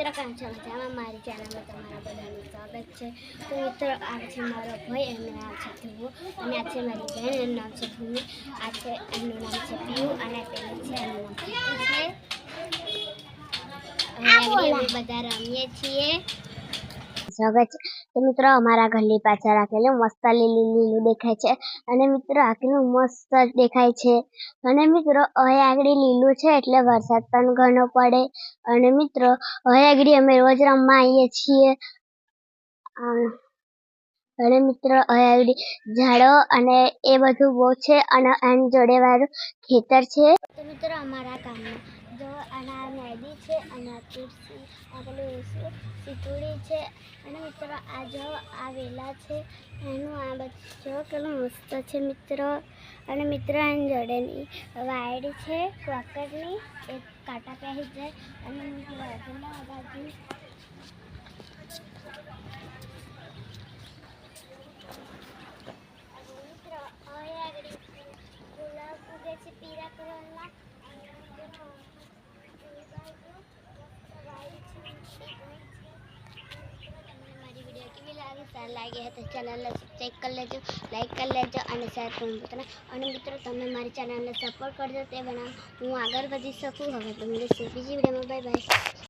મિત્રો છે? મજામાં મારી ચેનલમાં તમારા બધાનું સ્વાગત છે. તો મિત્રો આ છે મારો ભાઈ એમનું નામ છે ધ્રુવો. અને આ છે મારી બહેન એનું નામ છે ભૂમિ આ છે એમનું નામ છે પીયુ અને પેલું છે એનું નામ છે. બધા રમીએ છીએ. સ્વાગત છે. તો મિત્રો, અમારા ઘરની પાછળ રાખેલું મસ્ત લીલું લીલું દેખાય છે. અને મિત્રો, આખેલું મસ્ત દેખાય છે. અને મિત્રો અહીં આગળ લીલું છે એટલે વરસાદ પણ ઘણો પડે. અને મિત્રો અહીં આગળ અમે રોજ રમવા આવીએ છીએ. અને મિત્રો અહીં ઝાડો અને એ બધું બહુ છે અને એની જોડે વાળું ખેતર છે. તો મિત્રો, અમારા ગામમાં જો અને આ નદી છે અને આ તુલસી, આ પેલું સીતુડી છે. અને મિત્રો, આ જો આ વેલા છે, એનું આ બધું જો કેટલું મસ્ત છે મિત્રો. અને મિત્રો, એની જોડેની વાયડી છે વાકરની એક કાંટા પહેરી જાય અને મિત્રો બાજુ મિત્રો હવે આગળ ગુલાબ ઉગે છે પીળા કલરના મારી વીડિયો લાગી સારી લાગી હોય તો ચેનલને ચેક કરી લેજો લાઈક કરી લેજો અને શેર કરો મિત્રો અને મિત્રો તમે મારી ચેનલને સપોર્ટ કરજો તે બનાવ. હું આગળ વધી શકું. હવે તમને બીજી વિડીયોમાં બાય બાય